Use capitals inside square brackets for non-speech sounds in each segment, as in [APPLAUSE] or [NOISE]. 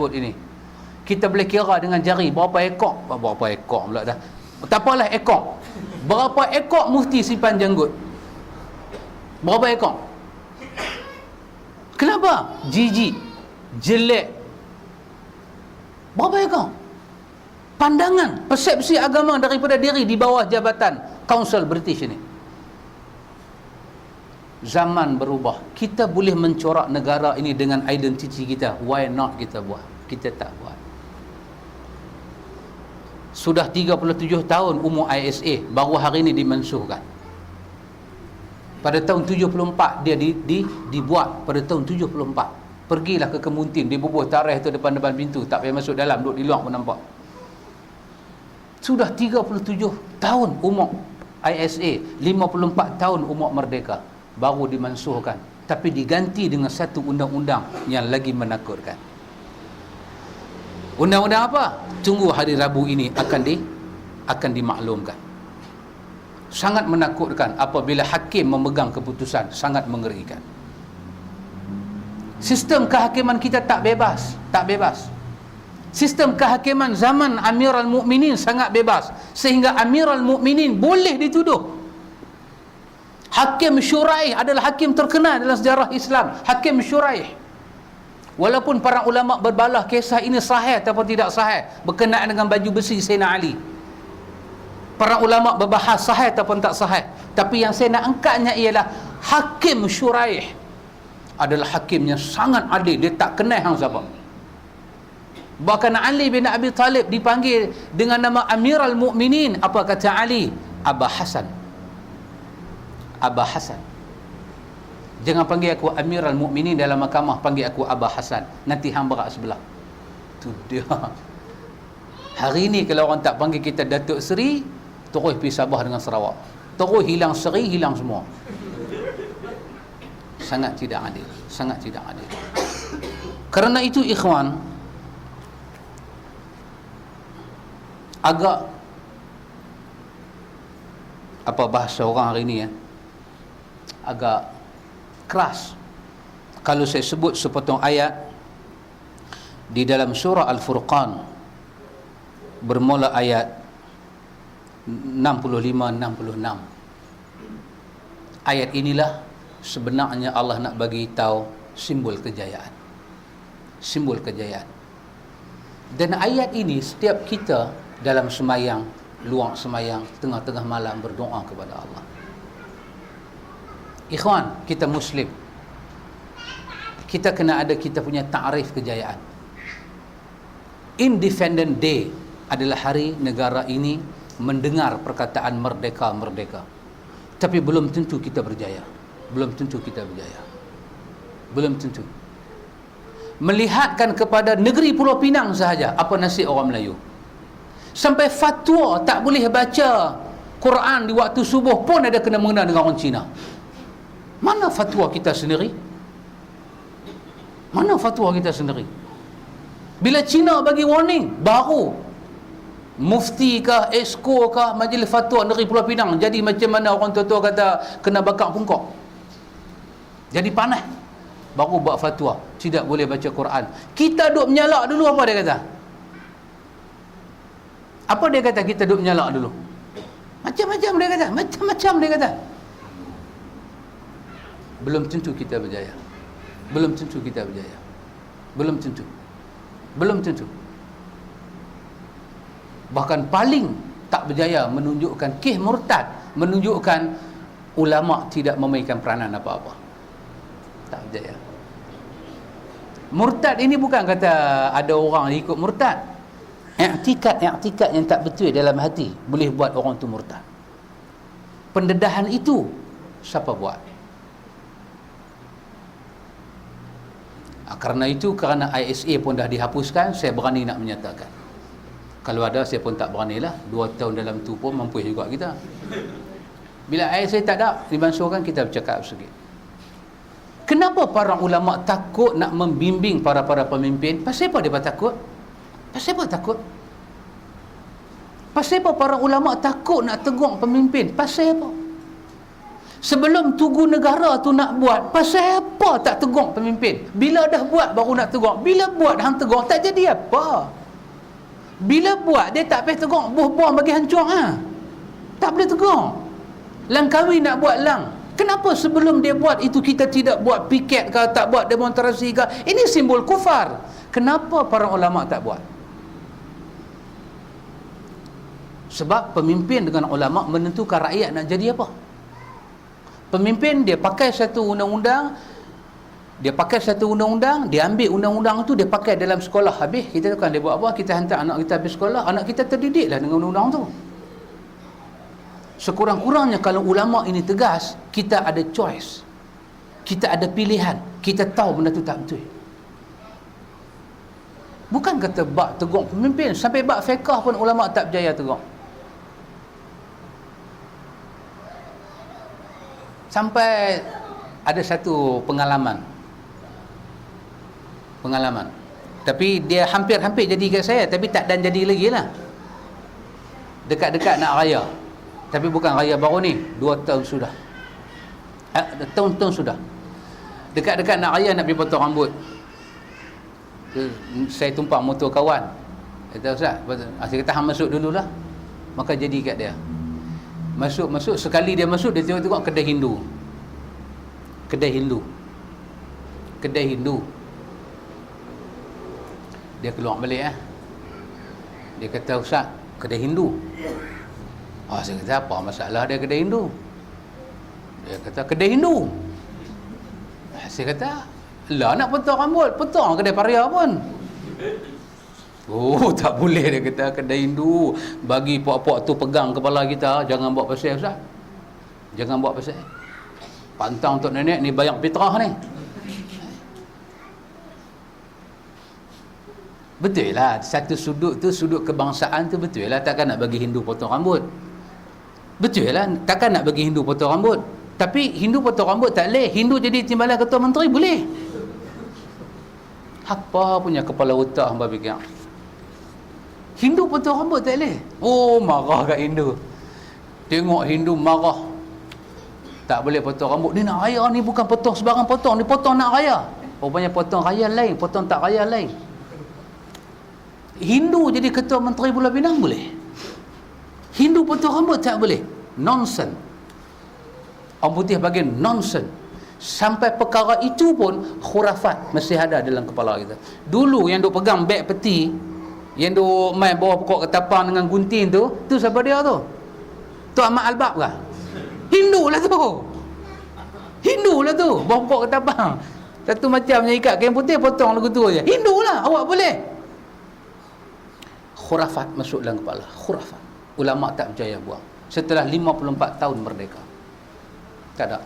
sebut ini. Kita boleh kira dengan jari berapa ekor? Berapa ekor pula dah. Tak apalah ekor. Berapa ekor mufti simpan janggut berapa ekor? Kenapa? Jijik jelek. Berapa ekor? Pandangan persepsi agama daripada diri di bawah jabatan Council British ini. Zaman berubah. Kita boleh mencorak negara ini dengan identiti kita. Why not kita buat kita tak buat. Sudah 37 tahun umur ISA baru hari ini dimensuhkan. Pada tahun 74 dia di, di, dibuat pada tahun 74 pergilah ke kemuntin dia bubuh tarikh tu depan-depan pintu tak payah masuk dalam duduk di luar pun nampak. Sudah 37 tahun umur ISA 54 tahun umur merdeka baru dimansuhkan tapi diganti dengan satu undang-undang yang lagi menakutkan undang-undang apa? tunggu hari Rabu ini akan di akan dimaklumkan sangat menakutkan apabila hakim memegang keputusan sangat mengerikan sistem kehakiman kita tak bebas tak bebas sistem kehakiman zaman Amirul Mukminin sangat bebas sehingga Amirul Mukminin boleh dituduh Hakim Syuraih adalah hakim terkenal dalam sejarah Islam. Hakim Syuraih. Walaupun para ulama berbalah kisah ini sahih ataupun tidak sahih berkenaan dengan baju besi Sayyidina Ali. Para ulama berbahas sahih ataupun tak sahih. Tapi yang saya nak angkatnya ialah Hakim Syuraih adalah hakim yang sangat adil. Dia tak kenal hang siapa. Bahkan Ali bin Abi Talib dipanggil dengan nama Amirul Mukminin. Apa kata Ali? Abah Hasan. Abah Hasan jangan panggil aku Amirul Mukminin dalam mahkamah panggil aku Abah Hasan nanti hang berak sebelah. Tu dia. Hari ni kalau orang tak panggil kita Datuk Seri terus pergi Sabah dengan Sarawak. Terus hilang Seri hilang semua. Sangat tidak adil. Sangat tidak adil. Kerana itu ikhwan agak apa bahasa orang hari ni ya agak keras kalau saya sebut sepotong ayat di dalam surah Al-Furqan bermula ayat 65-66 ayat inilah sebenarnya Allah nak bagi tahu simbol kejayaan. Simbol kejayaan. Dan ayat ini setiap kita dalam semayang luang semayang tengah-tengah malam berdoa kepada Allah Ikhwan, kita Muslim. Kita kena ada kita punya ta'rif kejayaan. Independent Day adalah hari negara ini mendengar perkataan merdeka-merdeka. Tapi belum tentu kita berjaya. Belum tentu kita berjaya. Belum tentu. Melihatkan kepada negeri Pulau Pinang sahaja apa nasib orang Melayu. Sampai fatwa tak boleh baca Quran di waktu subuh pun ada kena mengenal dengan orang Cina. Mana fatwa kita sendiri? Mana fatwa kita sendiri? Bila Cina bagi warning, baru mufti kah, esko kah, majlis fatwa negeri Pulau Pinang jadi macam mana orang tua-tua kata kena bakar pungkok. Jadi panas. Baru buat fatwa, tidak boleh baca Quran. Kita duk menyalak dulu apa dia kata? Apa dia kata kita duk menyalak dulu? Macam-macam dia kata, macam-macam dia kata belum tentu kita berjaya. Belum tentu kita berjaya. Belum tentu. Belum tentu. Bahkan paling tak berjaya menunjukkan kih murtad menunjukkan ulama tidak memainkan peranan apa-apa. Tak berjaya. Murtad ini bukan kata ada orang ikut murtad. I'tikad-i'tikad yang tak betul dalam hati boleh buat orang tu murtad. Pendedahan itu siapa buat Ha, kerana itu, kerana ISA pun dah dihapuskan, saya berani nak menyatakan. Kalau ada, saya pun tak berani lah. Tahun dalam tu pun mampu juga kita. Bila ISA tak ada, dimansuhkan, kita bercakap sikit. Kenapa para ulama takut nak membimbing para-para pemimpin? Pasal apa dia takut? Pasal apa takut? Pasal apa para ulama takut nak tegur pemimpin? Pasal apa? Sebelum tugu negara tu nak buat pasal apa tak tegur pemimpin? Bila dah buat baru nak tegur. Bila buat hang tegur. Tak jadi apa. Bila buat dia tak payah tegur. Buah-buah bagi hancur ha? tak boleh tegur. Langkawi nak buat lang. Kenapa sebelum dia buat itu kita tidak buat piket ke tak buat demonstrasi ke ini simbol kufar. Kenapa para ulama tak buat? Sebab pemimpin dengan ulama menentukan rakyat nak jadi apa pemimpin dia pakai satu undang-undang dia pakai satu undang-undang dia ambil undang-undang tu dia pakai dalam sekolah. Habis kita kan dia buat apa? Kita hantar anak kita habis sekolah anak kita terdidiklah dengan undang-undang tu. Sekurang-kurangnya kalau ulama ini tegas kita ada choice. Kita ada pilihan. Kita tahu benda tu tak betul. Bukan kata bak tegur pemimpin. Sampai bak fiqah pun ulama tak berjaya tegur sampai ada satu pengalaman. Pengalaman. Tapi dia hampir-hampir jadi kat saya tapi tak dan jadi lagi lah. Dekat-dekat nak raya. Tapi bukan raya baru ni dua tahun sudah. Eh, tahun-tahun sudah. Dekat-dekat nak raya nak pergi potong rambut. Saya tumpang motor kawan. Kata Ustaz saya kata hang masuk dululah. Maka jadi kat dia masuk-masuk sekali dia masuk dia tengok-tengok kedai Hindu. Kedai Hindu. Kedai Hindu. Dia keluar balik eh. Dia kata Ustaz kedai Hindu. Oh, saya kata apa masalah dia kedai Hindu? Dia kata kedai Hindu. Saya kata lah nak potong rambut. Potong kedai paria pun Oh [LAUGHS] tak boleh dia kata kedai Hindu bagi puak-puak tu pegang kepala kita jangan buat pasal Ustaz. Jangan buat pasal. Pantang untuk nenek ni bayang fitrah ni. Betul lah satu sudut tu sudut kebangsaan tu betul lah takkan nak bagi Hindu potong rambut. Betul lah takkan nak bagi Hindu potong rambut. Tapi Hindu potong rambut tak boleh. Hindu jadi timbalan ketua menteri boleh. Apa punya kepala otak hamba fikir? Hindu potong rambut tak boleh. Oh, marah kat Hindu. Tengok Hindu marah. Tak boleh potong rambut. Ni nak raya ni bukan potong sebarang potong. Ni potong nak raya. Rupanya potong raya lain. Potong tak raya lain. Hindu jadi ketua menteri Pulau Pinang boleh. Hindu potong rambut tak boleh. Nonsense. Orang putih bagi nonsense. Sampai perkara itu pun khurafat mesti ada dalam kepala kita. Dulu yang duk pegang beg peti yang tu main bawah pokok ketapang dengan gunting tu tu siapa dia tu? Tu Ahmad Albab kah? Hindu lah tu. Hindu lah tu bawah pokok ketapang. Satu macamnya ikat kain putih potong lagu tu aja Hindu lah awak boleh. Khurafat masuk dalam kepala. Khurafat. Ulama tak berjaya buang. Setelah 54 tahun merdeka. Tak ada.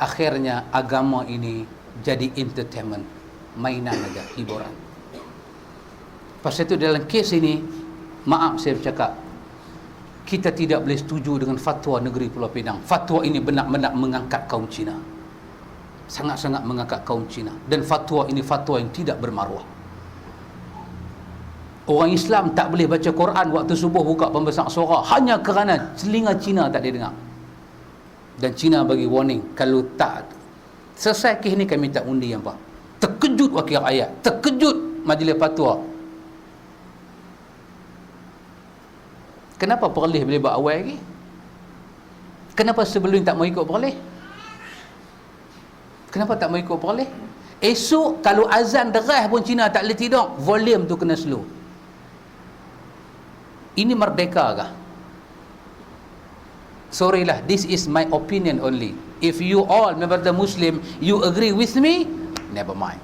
Akhirnya agama ini jadi entertainment. Mainan aja hiburan Pasal itu dalam kes ini Maaf saya bercakap Kita tidak boleh setuju dengan fatwa negeri Pulau Pinang. Fatwa ini benar-benar mengangkat kaum Cina. Sangat-sangat mengangkat kaum Cina. Dan fatwa ini fatwa yang tidak bermaruah. Orang Islam tak boleh baca Quran waktu subuh buka pembesar suara. Hanya kerana telinga Cina tak didengar Dan Cina bagi warning Kalau tak Selesai kes ini kami tak undi apa Terkejut wakil ayat Terkejut majlis fatwa Kenapa perlih boleh buat awal lagi? Kenapa sebelum tak mau ikut perlih? Kenapa tak mau ikut perlih? Esok kalau azan deras pun Cina tak boleh tidur, volume tu kena slow. Ini merdeka kah? Sorry lah, this is my opinion only. If you all member the Muslim, you agree with me, never mind.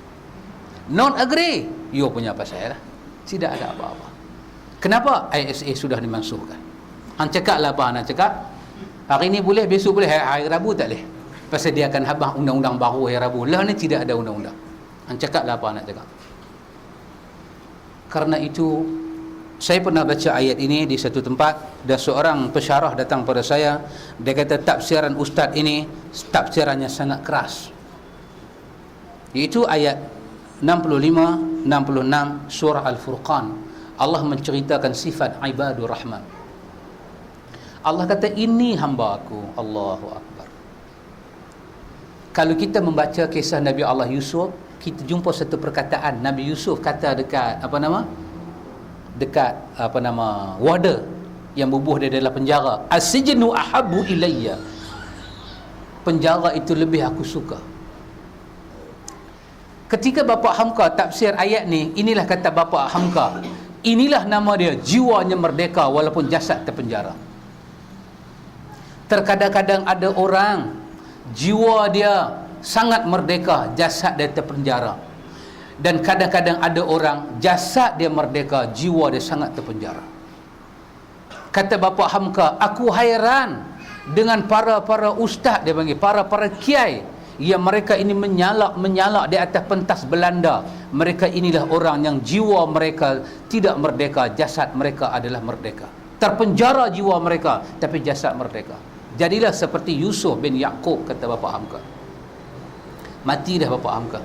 Not agree, you punya pasal lah. Tidak ada apa-apa. Kenapa ISA sudah dimansuhkan? Hang cakap lah apa nak cakap? Hari ini boleh, besok boleh, hari, hari Rabu tak boleh. Pasal dia akan habang undang-undang baru hari Rabu. Lah ni tidak ada undang-undang. Hang cakap lah apa nak cakap? Karena itu, saya pernah baca ayat ini di satu tempat dan seorang pesyarah datang pada saya dia kata tafsiran ustaz ini tafsirannya sangat keras iaitu ayat 65 66 surah al-furqan Allah menceritakan sifat ibadur rahman. Allah kata ini hamba aku Allahu Akbar. Kalau kita membaca kisah Nabi Allah Yusuf kita jumpa satu perkataan. Nabi Yusuf kata dekat apa nama? Dekat apa nama? Warder yang bubuh dia dalam penjara. Asijnu ahabbu ilayya. Penjara itu lebih aku suka. Ketika bapa Hamka tafsir ayat ni inilah kata bapa Hamka inilah nama dia jiwanya merdeka walaupun jasad terpenjara. Terkadang-kadang ada orang jiwa dia sangat merdeka jasad dia terpenjara. Dan kadang-kadang ada orang jasad dia merdeka jiwa dia sangat terpenjara. Kata bapa Hamka aku hairan dengan para-para ustaz dia panggil para-para kiai yang mereka ini menyalak menyalak di atas pentas Belanda. Mereka inilah orang yang jiwa mereka tidak merdeka. Jasad mereka adalah merdeka. Terpenjara jiwa mereka tapi jasad merdeka. Jadilah seperti Yusuf bin Yaqub kata bapa Hamka. Mati dah bapa Hamka.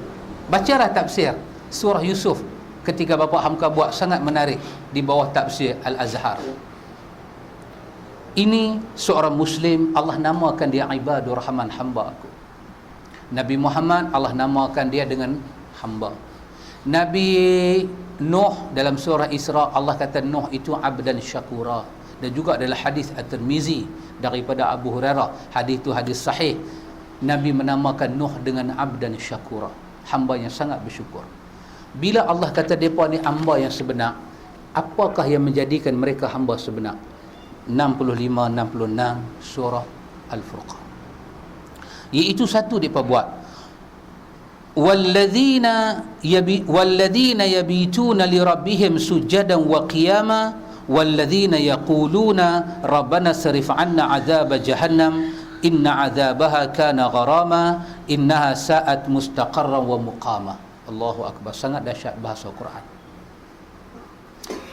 Bacalah tafsir surah Yusuf ketika bapa Hamka buat sangat menarik di bawah tafsir Al-Azhar. Ini seorang muslim Allah namakan dia ibadur rahman hamba aku Nabi Muhammad Allah namakan dia dengan hamba. Nabi Nuh dalam surah Isra Allah kata Nuh itu abdan syakura. Dan juga adalah hadis At-Tirmizi daripada Abu Hurairah hadis itu hadis sahih. Nabi menamakan Nuh dengan abdan syakura. Hamba yang sangat bersyukur. Bila Allah kata mereka ni hamba yang sebenar apakah yang menjadikan mereka hamba sebenar? 65-66 surah Al-Furqan iaitu satu depa buat. Walladzina yabi walladzina yabituna li rabbihim sujadan wa qiyama walladzina yaquluna rabbana sarif 'anna 'adzab jahannam inna 'adzabaha kana gharama innaha sa'at mustaqarran wa muqama. Allahu akbar. Sangat dahsyat bahasa Quran.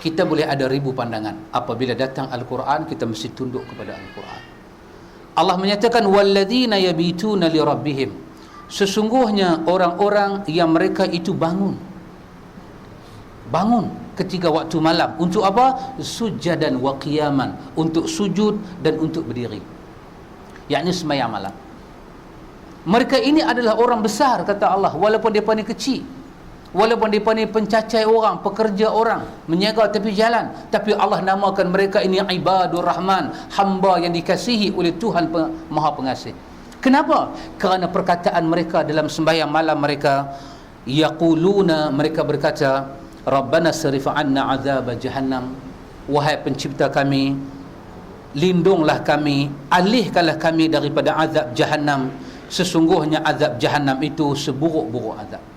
Kita boleh ada ribu pandangan. Apabila datang al-Quran kita mesti tunduk kepada al-Quran. Allah menyatakan walladzina yabituna li rabbihim. Sesungguhnya orang-orang yang mereka itu bangun. Bangun ketika waktu malam. Untuk apa? Sujadan wa qiyaman. Untuk sujud dan untuk berdiri. Yakni sembahyang malam. Mereka ini adalah orang besar kata Allah walaupun mereka ni kecil walaupun mereka ni pencacai orang pekerja orang menjaga tepi jalan tapi Allah namakan mereka ini ibadur rahman hamba yang dikasihi oleh Tuhan Maha Pengasih. Kenapa? Kerana perkataan mereka dalam sembahyang malam mereka yaquluna mereka berkata Rabbana sarif anna azab jahannam. Wahai pencipta kami lindunglah kami alihkanlah kami daripada azab jahannam. Sesungguhnya azab jahannam itu seburuk-buruk azab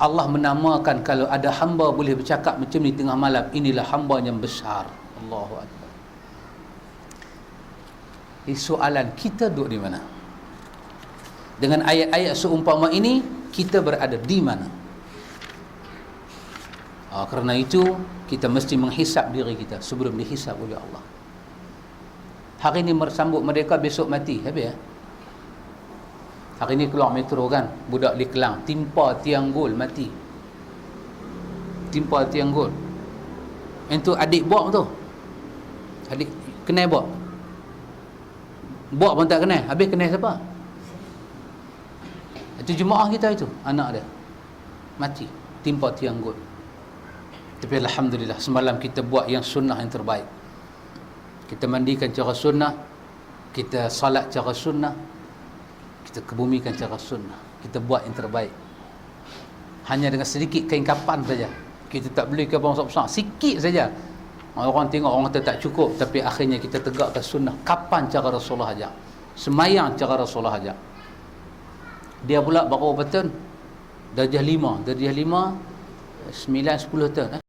Allah menamakan kalau ada hamba boleh bercakap macam ni tengah malam inilah hamba yang besar Allahu akbar ini soalan kita duduk di mana dengan ayat-ayat seumpama ini kita berada di mana Ha, kerana itu kita mesti menghisap diri kita sebelum dihisap oleh Allah. Hari ini bersambut mereka besok mati. Habis ya? Hari ini keluar metro kan, budak di Kelang timpa tiang gol mati. Timpa tiang gol. Itu adik buat tu. Adik kenal buat. Buat pun tak kenal. Habis kenal siapa? Itu jemaah kita itu, anak dia. Mati, timpa tiang gol. Tapi Alhamdulillah semalam kita buat yang sunnah yang terbaik. Kita mandikan cara sunnah. Kita salat cara sunnah. Kita kebumikan cara sunnah. Kita buat yang terbaik. Hanya dengan sedikit kain kapan saja. Kita tak beli kapan besar-besar. Sikit saja. Orang tengok orang kata tak cukup. Tapi akhirnya kita tegakkan sunnah. Kapan cara Rasulullah ajak? Semayang cara Rasulullah ajak. Dia pula berapa betul? Darjah lima. Darjah lima. 9 10 tahun